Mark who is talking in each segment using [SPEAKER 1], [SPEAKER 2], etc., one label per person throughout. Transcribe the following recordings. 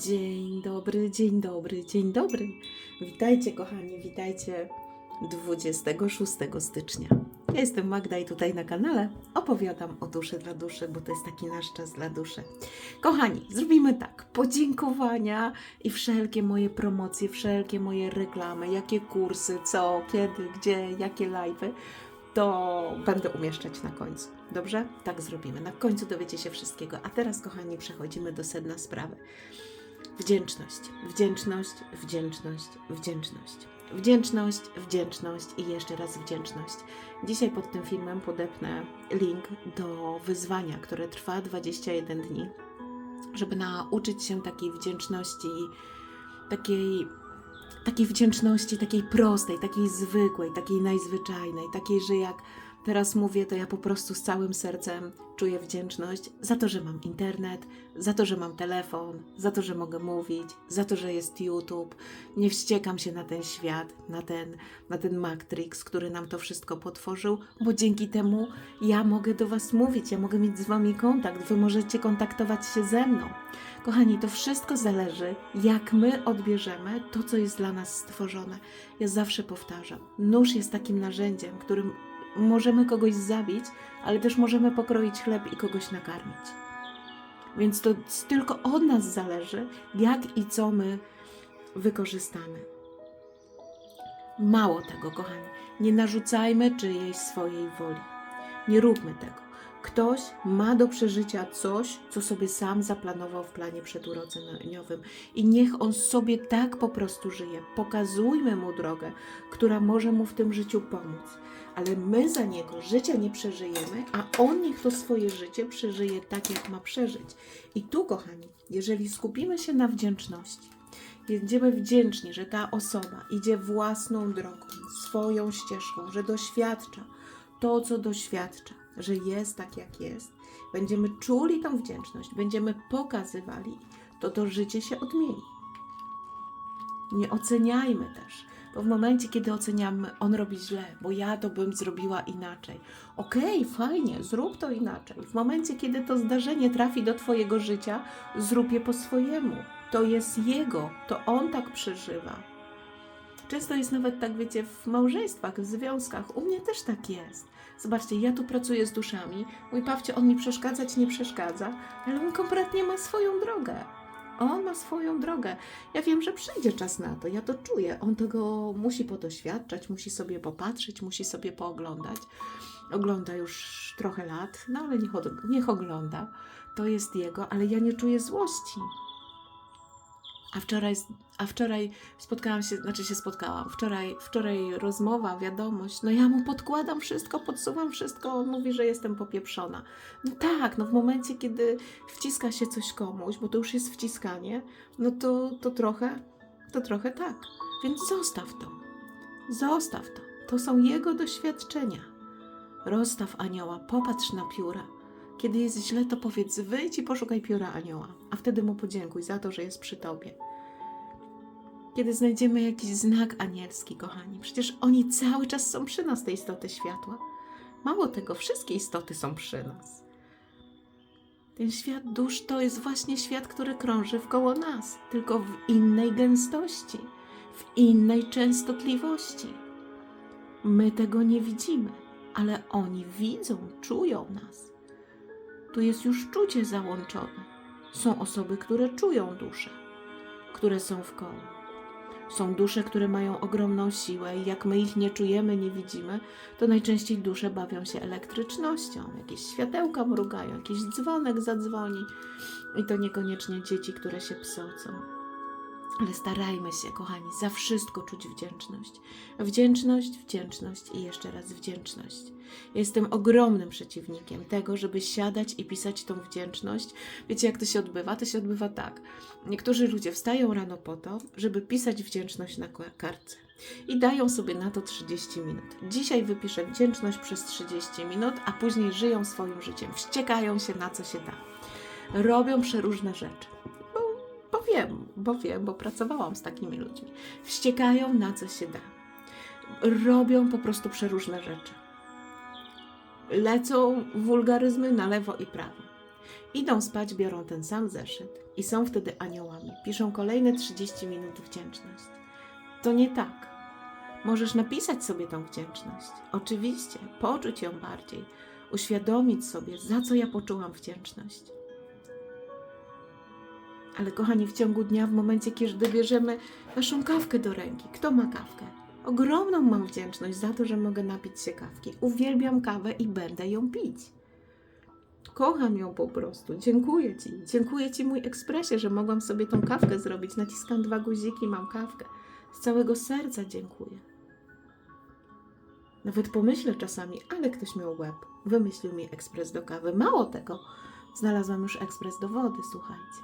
[SPEAKER 1] Dzień dobry, dzień dobry, dzień dobry. Witajcie, kochani, witajcie 26 stycznia. Ja jestem Magda i tutaj na kanale opowiadam o duszy dla duszy, bo to jest taki nasz czas dla duszy. Kochani, zrobimy tak. Podziękowania i wszelkie moje promocje, wszelkie moje reklamy, jakie kursy, co, kiedy, gdzie, jakie live'y, to będę umieszczać na końcu. Dobrze? Tak zrobimy. Na końcu dowiecie się wszystkiego. A teraz, kochani, przechodzimy do sedna sprawy. Wdzięczność, wdzięczność, wdzięczność, wdzięczność. Wdzięczność, wdzięczność i jeszcze raz wdzięczność. Dzisiaj pod tym filmem podepnę link do wyzwania, które trwa 21 dni, żeby nauczyć się takiej wdzięczności, takiej, takiej wdzięczności, takiej prostej, takiej zwykłej, takiej najzwyczajnej, takiej, że jak teraz mówię, to ja po prostu z całym sercem czuję wdzięczność za to, że mam internet, za to, że mam telefon, za to, że mogę mówić, za to, że jest YouTube. Nie wściekam się na ten świat, na ten, na ten Matrix, który nam to wszystko potworzył, bo dzięki temu ja mogę do Was mówić, ja mogę mieć z Wami kontakt, Wy możecie kontaktować się ze mną. Kochani, to wszystko zależy, jak my odbierzemy to, co jest dla nas stworzone. Ja zawsze powtarzam, nóż jest takim narzędziem, którym możemy kogoś zabić, ale też możemy pokroić chleb i kogoś nakarmić. Więc to tylko od nas zależy, jak i co my wykorzystamy. Mało tego, kochani, nie narzucajmy czyjejś swojej woli. Nie róbmy tego. Ktoś ma do przeżycia coś, co sobie sam zaplanował w planie przedurodzeniowym i niech on sobie tak po prostu żyje. Pokazujmy mu drogę, która może mu w tym życiu pomóc. Ale my za niego życia nie przeżyjemy, a on niech to swoje życie przeżyje tak, jak ma przeżyć. I tu, kochani, jeżeli skupimy się na wdzięczności, będziemy wdzięczni, że ta osoba idzie własną drogą, swoją ścieżką, że doświadcza to, co doświadcza, że jest tak, jak jest, będziemy czuli tą wdzięczność, będziemy pokazywali, to to życie się odmieni. Nie oceniajmy też, bo w momencie, kiedy oceniamy, on robi źle, bo ja to bym zrobiła inaczej. Okej, fajnie, zrób to inaczej. W momencie, kiedy to zdarzenie trafi do Twojego życia, zrób je po swojemu. To jest jego, to on tak przeżywa. Często jest nawet tak, wiecie, w małżeństwach, w związkach. U mnie też tak jest. Zobaczcie, ja tu pracuję z duszami. Mój pawcie, on mi przeszkadzać nie przeszkadza, ale on kompletnie ma swoją drogę. On ma swoją drogę. Ja wiem, że przyjdzie czas na to, ja to czuję. On tego musi podoświadczać, musi sobie popatrzeć, musi sobie pooglądać. Ogląda już trochę lat, no ale niech, niech ogląda. To jest jego, ale ja nie czuję złości. A wczoraj, a wczoraj spotkałam się, znaczy się spotkałam, wczoraj, wczoraj rozmowa, wiadomość, no ja mu podkładam wszystko, podsuwam wszystko, on mówi, że jestem popieprzona. No tak, no w momencie, kiedy wciska się coś komuś, bo to już jest wciskanie, no to, to trochę, to trochę tak. Więc zostaw to, zostaw to, to są jego doświadczenia. Rozstaw anioła, popatrz na pióra. Kiedy jest źle, to powiedz, wyjdź i poszukaj pióra anioła, a wtedy mu podziękuj za to, że jest przy tobie. Kiedy znajdziemy jakiś znak anielski, kochani, przecież oni cały czas są przy nas, te istoty światła. Mało tego, wszystkie istoty są przy nas. Ten świat dusz to jest właśnie świat, który krąży wkoło nas, tylko w innej gęstości, w innej częstotliwości. My tego nie widzimy, ale oni widzą, czują nas. Tu jest już czucie załączone. Są osoby, które czują duszę, które są w koło. Są dusze, które mają ogromną siłę i jak my ich nie czujemy, nie widzimy, to najczęściej dusze bawią się elektrycznością. Jakieś światełka mrugają, jakiś dzwonek zadzwoni i to niekoniecznie dzieci, które się psocą. Ale starajmy się, kochani, za wszystko czuć wdzięczność. Wdzięczność, wdzięczność i jeszcze raz wdzięczność. Jestem ogromnym przeciwnikiem tego, żeby siadać i pisać tą wdzięczność. Wiecie, jak to się odbywa? To się odbywa tak. Niektórzy ludzie wstają rano po to, żeby pisać wdzięczność na kartce. I dają sobie na to 30 minut. Dzisiaj wypiszę wdzięczność przez 30 minut, a później żyją swoim życiem. Wściekają się na co się da. Robią przeróżne rzeczy. Wiem, bo wiem, bo pracowałam z takimi ludźmi. Wściekają na co się da. Robią po prostu przeróżne rzeczy lecą wulgaryzmy na lewo i prawo. Idą spać, biorą ten sam zeszyt i są wtedy aniołami. Piszą kolejne 30 minut wdzięczność. To nie tak. Możesz napisać sobie tą wdzięczność. Oczywiście, poczuć ją bardziej, uświadomić sobie, za co ja poczułam wdzięczność. Ale kochani, w ciągu dnia, w momencie, kiedy bierzemy naszą kawkę do ręki, kto ma kawkę? Ogromną mam wdzięczność za to, że mogę napić się kawki. Uwielbiam kawę i będę ją pić. Kocham ją po prostu. Dziękuję Ci. Dziękuję Ci, mój ekspresie, że mogłam sobie tą kawkę zrobić. Naciskam dwa guziki, mam kawkę. Z całego serca dziękuję. Nawet pomyślę czasami, ale ktoś miał łeb. Wymyślił mi ekspres do kawy. Mało tego, znalazłam już ekspres do wody, słuchajcie.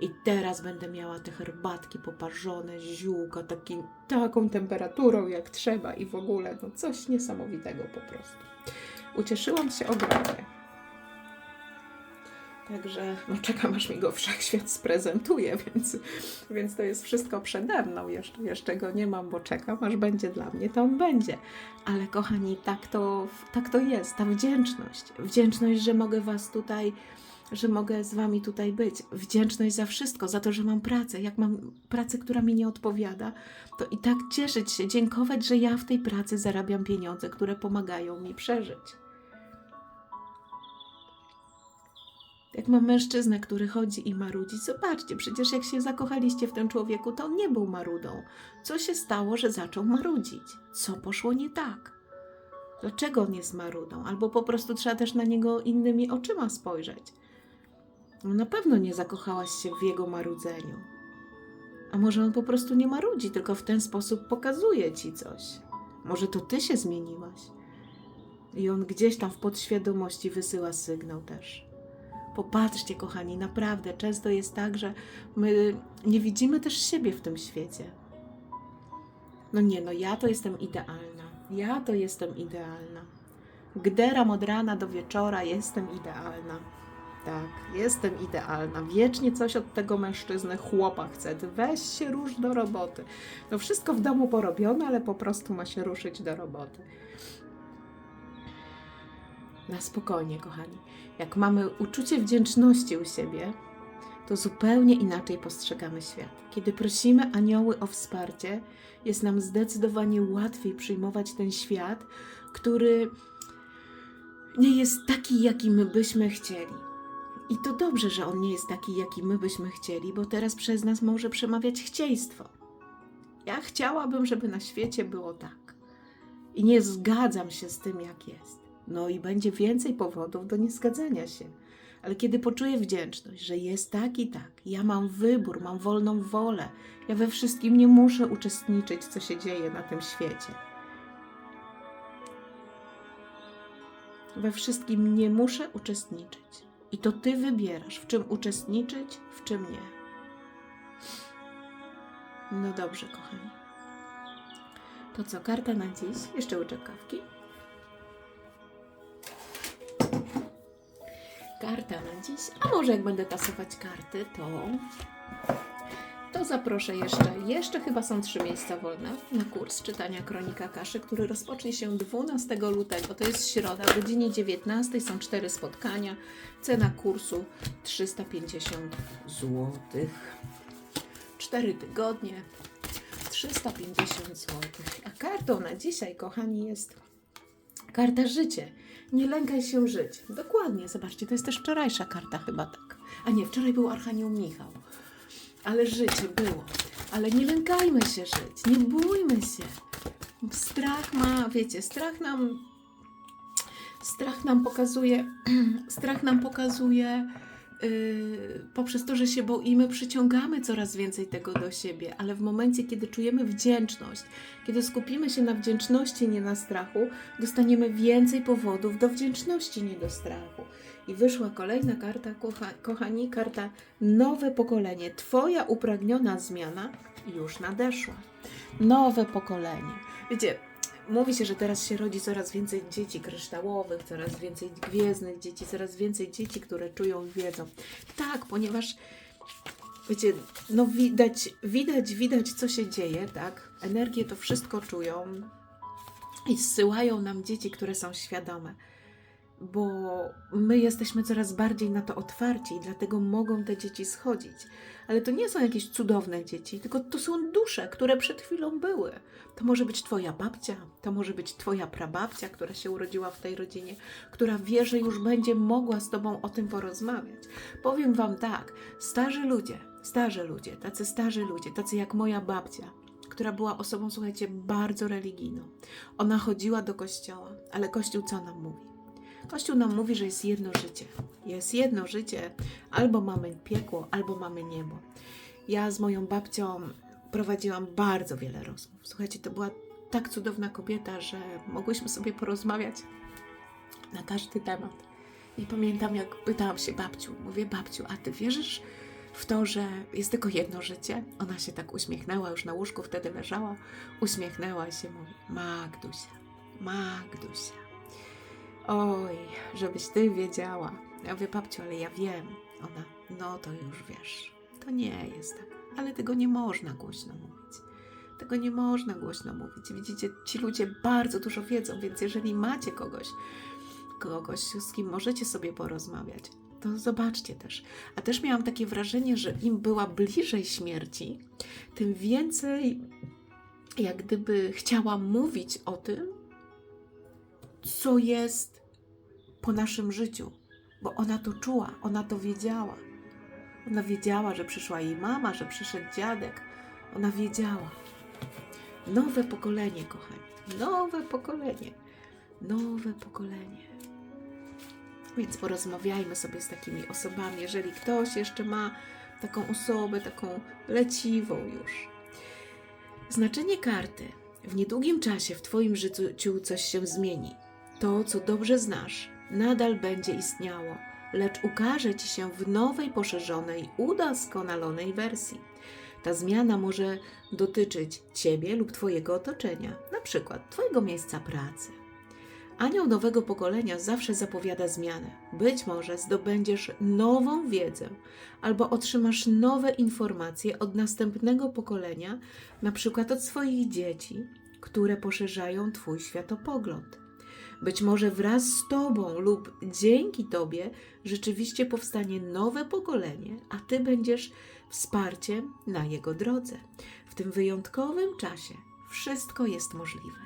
[SPEAKER 1] I teraz będę miała te herbatki poparzone, ziółka taki, taką temperaturą jak trzeba i w ogóle no coś niesamowitego po prostu. Ucieszyłam się ogromnie. Także no, czekam, aż mi go wszechświat sprezentuje, więc, więc to jest wszystko przede mną. Jeszcze, jeszcze go nie mam, bo czekam, aż będzie dla mnie, to on będzie. Ale kochani, tak to, tak to jest, ta wdzięczność. Wdzięczność, że mogę Was tutaj że mogę z Wami tutaj być. Wdzięczność za wszystko, za to, że mam pracę. Jak mam pracę, która mi nie odpowiada, to i tak cieszyć się, dziękować, że ja w tej pracy zarabiam pieniądze, które pomagają mi przeżyć. Jak mam mężczyznę, który chodzi i marudzi, zobaczcie, przecież jak się zakochaliście w tym człowieku, to on nie był marudą. Co się stało, że zaczął marudzić? Co poszło nie tak? Dlaczego on jest marudą? Albo po prostu trzeba też na niego innymi oczyma spojrzeć. Na pewno nie zakochałaś się w jego marudzeniu. A może on po prostu nie marudzi, tylko w ten sposób pokazuje ci coś. Może to ty się zmieniłaś. I on gdzieś tam w podświadomości wysyła sygnał też. Popatrzcie, kochani, naprawdę często jest tak, że my nie widzimy też siebie w tym świecie. No nie, no ja to jestem idealna. Ja to jestem idealna. Gderam od rana do wieczora, jestem idealna. Tak, jestem idealna. Wiecznie coś od tego mężczyzny chłopa chce. Weź się rusz do roboty. No wszystko w domu porobione, ale po prostu ma się ruszyć do roboty. Na spokojnie, kochani. Jak mamy uczucie wdzięczności u siebie, to zupełnie inaczej postrzegamy świat. Kiedy prosimy anioły o wsparcie, jest nam zdecydowanie łatwiej przyjmować ten świat, który nie jest taki, jaki my byśmy chcieli. I to dobrze, że on nie jest taki, jaki my byśmy chcieli, bo teraz przez nas może przemawiać chcieństwo. Ja chciałabym, żeby na świecie było tak. I nie zgadzam się z tym, jak jest. No i będzie więcej powodów do niezgadzania się. Ale kiedy poczuję wdzięczność, że jest tak i tak, ja mam wybór, mam wolną wolę, ja we wszystkim nie muszę uczestniczyć, co się dzieje na tym świecie. We wszystkim nie muszę uczestniczyć. I to ty wybierasz, w czym uczestniczyć, w czym nie. No dobrze, kochani. To co, karta na dziś? Jeszcze łyczek kawki. Karta na dziś. A może jak będę tasować karty, to zaproszę jeszcze, jeszcze chyba są trzy miejsca wolne na kurs czytania Kronika Kaszy, który rozpocznie się 12 lutego. To jest środa, o godzinie 19 są cztery spotkania. Cena kursu 350 zł. Cztery tygodnie, 350 zł. A kartą na dzisiaj, kochani, jest karta życie. Nie lękaj się żyć. Dokładnie, zobaczcie, to jest też wczorajsza karta chyba tak. A nie, wczoraj był Archanioł Michał ale życie było. Ale nie lękajmy się żyć, nie bójmy się. Strach ma, wiecie, strach nam strach nam pokazuje strach nam pokazuje yy, poprzez to, że się boimy, przyciągamy coraz więcej tego do siebie, ale w momencie, kiedy czujemy wdzięczność, kiedy skupimy się na wdzięczności, nie na strachu, dostaniemy więcej powodów do wdzięczności, nie do strachu. I wyszła kolejna karta, kocha, kochani, karta nowe pokolenie. Twoja upragniona zmiana już nadeszła. Nowe pokolenie. Wiecie, mówi się, że teraz się rodzi coraz więcej dzieci kryształowych, coraz więcej gwiezdnych dzieci, coraz więcej dzieci, które czują i wiedzą. Tak, ponieważ wiecie, no widać, widać, widać, co się dzieje, tak? Energie to wszystko czują i zsyłają nam dzieci, które są świadome bo my jesteśmy coraz bardziej na to otwarci i dlatego mogą te dzieci schodzić. Ale to nie są jakieś cudowne dzieci, tylko to są dusze, które przed chwilą były. To może być Twoja babcia, to może być Twoja prababcia, która się urodziła w tej rodzinie, która wie, że już będzie mogła z Tobą o tym porozmawiać. Powiem Wam tak, starzy ludzie, starzy ludzie, tacy starzy ludzie, tacy jak moja babcia, która była osobą, słuchajcie, bardzo religijną. Ona chodziła do kościoła, ale kościół co nam mówi? Kościół nam mówi, że jest jedno życie. Jest jedno życie, albo mamy piekło, albo mamy niebo. Ja z moją babcią prowadziłam bardzo wiele rozmów. Słuchajcie, to była tak cudowna kobieta, że mogłyśmy sobie porozmawiać na każdy temat. I pamiętam, jak pytałam się babciu, mówię, babciu, a ty wierzysz w to, że jest tylko jedno życie? Ona się tak uśmiechnęła, już na łóżku wtedy leżała, uśmiechnęła się, mówi, Magdusia, Magdusia, oj, żebyś ty wiedziała. Ja mówię, babciu, ale ja wiem. Ona, no to już wiesz, to nie jest tak, ale tego nie można głośno mówić. Tego nie można głośno mówić. Widzicie, ci ludzie bardzo dużo wiedzą, więc jeżeli macie kogoś, kogoś, z kim możecie sobie porozmawiać, to zobaczcie też. A też miałam takie wrażenie, że im była bliżej śmierci, tym więcej jak gdyby chciała mówić o tym, co jest po naszym życiu, bo ona to czuła, ona to wiedziała. Ona wiedziała, że przyszła jej mama, że przyszedł dziadek. Ona wiedziała. Nowe pokolenie, kochani. Nowe pokolenie. Nowe pokolenie. Więc porozmawiajmy sobie z takimi osobami, jeżeli ktoś jeszcze ma taką osobę, taką leciwą już. Znaczenie karty. W niedługim czasie w Twoim życiu coś się zmieni. To, co dobrze znasz, nadal będzie istniało, lecz ukaże Ci się w nowej, poszerzonej, udoskonalonej wersji. Ta zmiana może dotyczyć Ciebie lub Twojego otoczenia, na przykład Twojego miejsca pracy. Anioł nowego pokolenia zawsze zapowiada zmianę. Być może zdobędziesz nową wiedzę albo otrzymasz nowe informacje od następnego pokolenia, na przykład od swoich dzieci, które poszerzają Twój światopogląd. Być może wraz z Tobą lub dzięki Tobie rzeczywiście powstanie nowe pokolenie, a Ty będziesz wsparciem na jego drodze. W tym wyjątkowym czasie wszystko jest możliwe.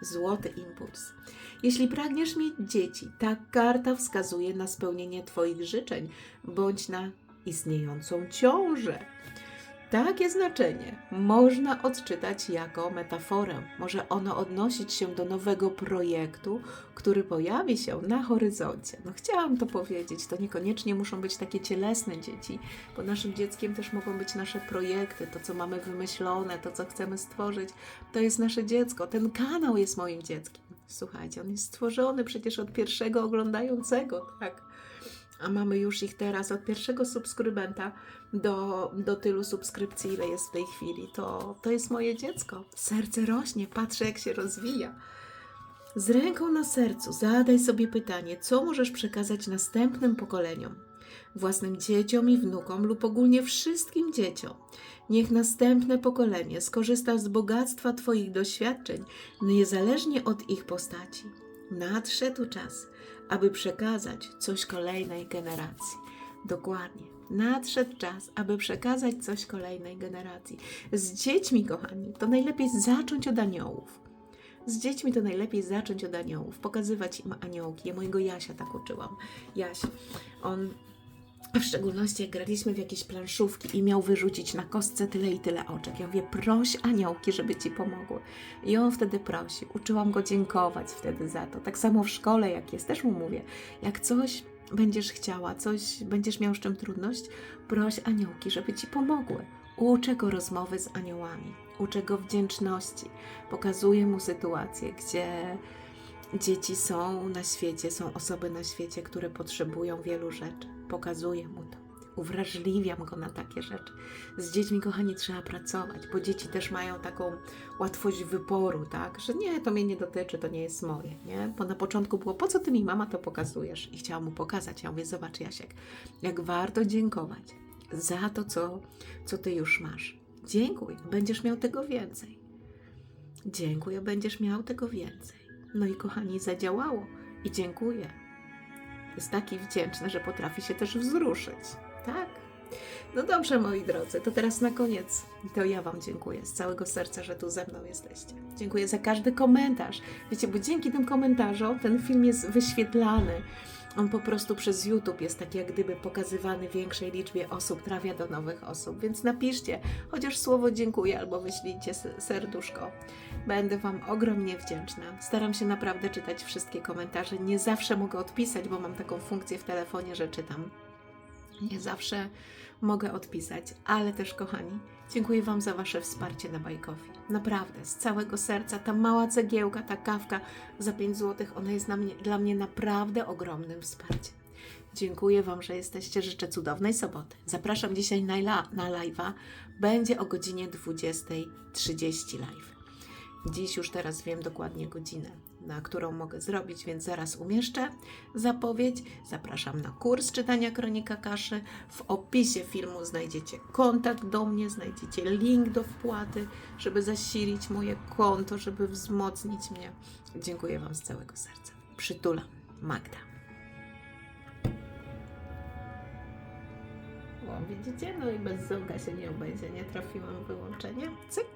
[SPEAKER 1] Złoty impuls. Jeśli pragniesz mieć dzieci, ta karta wskazuje na spełnienie Twoich życzeń bądź na istniejącą ciążę. Takie znaczenie można odczytać jako metaforę. Może ono odnosić się do nowego projektu, który pojawi się na horyzoncie. No chciałam to powiedzieć, to niekoniecznie muszą być takie cielesne dzieci, bo naszym dzieckiem też mogą być nasze projekty, to co mamy wymyślone, to co chcemy stworzyć. To jest nasze dziecko. Ten kanał jest moim dzieckiem. Słuchajcie, on jest stworzony przecież od pierwszego oglądającego, tak? A mamy już ich teraz od pierwszego subskrybenta do, do tylu subskrypcji, ile jest w tej chwili, to, to jest moje dziecko. Serce rośnie, patrzę jak się rozwija. Z ręką na sercu zadaj sobie pytanie, co możesz przekazać następnym pokoleniom, własnym dzieciom i wnukom lub ogólnie wszystkim dzieciom. Niech następne pokolenie skorzysta z bogactwa Twoich doświadczeń, niezależnie od ich postaci. Nadszedł czas, aby przekazać coś kolejnej generacji. Dokładnie. Nadszedł czas, aby przekazać coś kolejnej generacji. Z dziećmi, kochani, to najlepiej zacząć od aniołów. Z dziećmi to najlepiej zacząć od aniołów, pokazywać im aniołki. Ja mojego Jasia tak uczyłam. Jaś, on w szczególności jak graliśmy w jakieś planszówki i miał wyrzucić na kostce tyle i tyle oczek. Ja mówię, proś aniołki, żeby ci pomogły. I on wtedy prosi. Uczyłam go dziękować wtedy za to. Tak samo w szkole, jak jest, też mu mówię, jak coś będziesz chciała, coś będziesz miał z czym trudność, proś aniołki, żeby ci pomogły. Uczę go rozmowy z aniołami, uczę go wdzięczności, pokazuję mu sytuację, gdzie dzieci są na świecie, są osoby na świecie, które potrzebują wielu rzeczy. Pokazuję mu to. Uwrażliwiam go na takie rzeczy. Z dziećmi, kochani, trzeba pracować, bo dzieci też mają taką łatwość wyboru, tak? Że nie, to mnie nie dotyczy, to nie jest moje, nie? Bo na początku było, po co ty mi, mama, to pokazujesz? I chciałam mu pokazać. Ja mówię, zobacz, Jasiek, jak warto dziękować za to, co, co ty już masz. Dziękuj, będziesz miał tego więcej. Dziękuję, będziesz miał tego więcej. No i kochani, zadziałało i dziękuję. jest taki wdzięczny, że potrafi się też wzruszyć. Tak? No dobrze, moi drodzy, to teraz na koniec to ja Wam dziękuję z całego serca, że tu ze mną jesteście. Dziękuję za każdy komentarz. Wiecie, bo dzięki tym komentarzom ten film jest wyświetlany. On po prostu przez YouTube jest tak jak gdyby pokazywany większej liczbie osób, trafia do nowych osób. Więc napiszcie chociaż słowo dziękuję albo wyślijcie serduszko. Będę Wam ogromnie wdzięczna. Staram się naprawdę czytać wszystkie komentarze. Nie zawsze mogę odpisać, bo mam taką funkcję w telefonie, że czytam. Nie zawsze mogę odpisać, ale też, kochani, dziękuję Wam za Wasze wsparcie na Bajkowi. Naprawdę, z całego serca. Ta mała cegiełka, ta kawka za 5 zł, ona jest mnie, dla mnie naprawdę ogromnym wsparciem. Dziękuję Wam, że jesteście. Życzę cudownej soboty. Zapraszam dzisiaj na, la, na live'a. Będzie o godzinie 20.30 live. Dziś już teraz wiem dokładnie godzinę, na którą mogę zrobić, więc zaraz umieszczę zapowiedź. Zapraszam na kurs czytania Kronika Kaszy. W opisie filmu znajdziecie kontakt do mnie, znajdziecie link do wpłaty, żeby zasilić moje konto, żeby wzmocnić mnie. Dziękuję Wam z całego serca. Przytulam. Magda. O, widzicie? No i bez zołga się nie obejdzie. Nie trafiłam wyłączenie. Cyk.